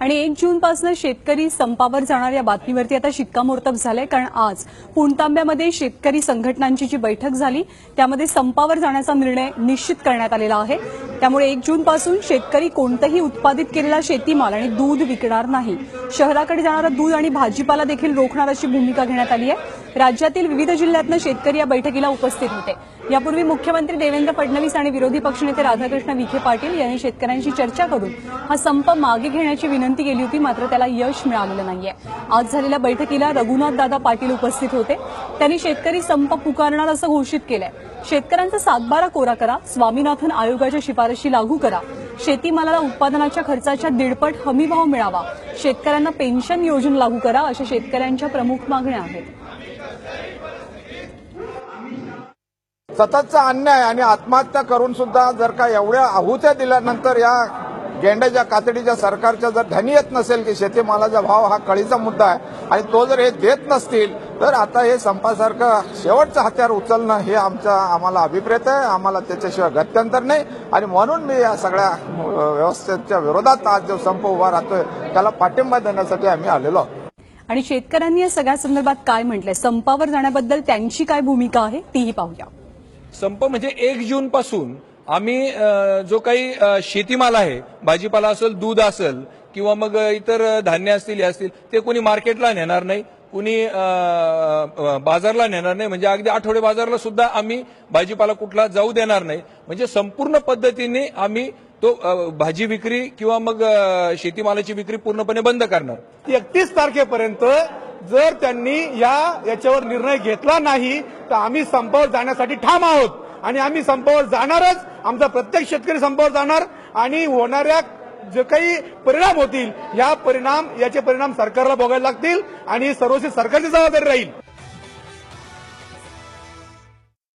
आणि एक जून पासून शेतकरी संपावर जाणार या बातमीवरती आता शिक्कामोर्तब झालंय कारण आज पुणतांब्यामध्ये शेतकरी संघटनांची जी बैठक झाली त्यामध्ये संपावर जाण्याचा निर्णय निश्चित करण्यात आलेला आहे. त्यामुळे एक जून पासून शेतकरी कोणतंही उत्पादित केलेला शेतीमाल आणि दूध विकणार नाही. शहराकडे जाणारा दूध आणि भाजीपाला देखील रोखणार अशी भूमिका घेण्यात आली आहे. राज्यातील विविध जिल्ह्यातनं शेतकरी या बैठकीला उपस्थित होते. यापूर्वी मुख्यमंत्री देवेंद्र फडणवीस आणि विरोधी पक्षनेते राधाकृष्ण विखे पाटील यांनी शेतकऱ्यांशी चर्चा करून हा संप मागे घेण्याची विनंती केली होती मात्र त्याला यश मिळालेलं नाहीये. आज झालेल्या बैठकीला रघुनाथ दादा पाटील उपस्थित होते. त्यांनी शेतकरी संप पुकारणार असं घोषित केलंय. शेतकऱ्यांचा सातबारा कोरा करा. स्वामीनाथन आयोगाच्या शिफारशी लागू करा. शेतीमालाला उत्पादनाच्या खर्चाच्या दीडपट हमीभाव मिळावा. शेतकऱ्यांना पेन्शन योजना लागू करा अशा शेतकऱ्यांच्या प्रमुख मागण्या आहेत. सततचा अन्याय आणि आत्महत्या करून सुद्धा जर का एवढ्या आहुत्या दिल्यानंतर या गेंड्याच्या कातडीच्या सरकारच्या जर धनी येत नसेल की शेतीमालाचा भाव हा कळीचा मुद्दा आहे आणि तो जर हे देत नसतील तर आता हे संपासारखं शेवटचं हत्यार उचलणं हे आमचा आम्हाला अभिप्रेत आहे. आम्हाला त्याच्याशिवाय गत्यंतर नाही. आणि म्हणून मी या सगळ्या व्यवस्थेच्या विरोधात आज जो संप उभा राहतोय त्याला पाठिंबा देण्यासाठी आम्ही आलेलो आहोत. आणि शेतकऱ्यांनी या सगळ्या संदर्भात काय म्हटलंय? संपावर जाण्याबद्दल त्यांची काय भूमिका आहे तीही पाहूया. संप म्हणजे एक जून पासून आम्ही जो काही शेतीमाल आहे भाजीपाला असेल दूध असेल किंवा मग इतर धान्य असतील हे असतील ते कोणी मार्केटला नेणार नाही. कुणी बाजारला नेणार नाही. म्हणजे अगदी आठवडे बाजारला सुद्धा आम्ही भाजीपाला कुठला जाऊ देणार नाही. म्हणजे संपूर्ण पद्धतीने आम्ही तो भाजी विक्री किंवा मग शेतीमालाची विक्री पूर्णपणे बंद करणार. एकतीस तारखेपर्यंत जर त्यांनी या याच्यावर निर्णय घेतला नाही तर आम्ही संपावर जाण्यासाठी ठाम आहोत. आणि आम्ही संपावर जाणारच. आमचा प्रत्येक शेतकरी संपावर जाणार. आणि होणाऱ्या जे काही परिणाम होतील या परिणाम याचे परिणाम सरकारला बघायला लागतील आणि सर्वस्वी सरकारची जबाबदारी राहील.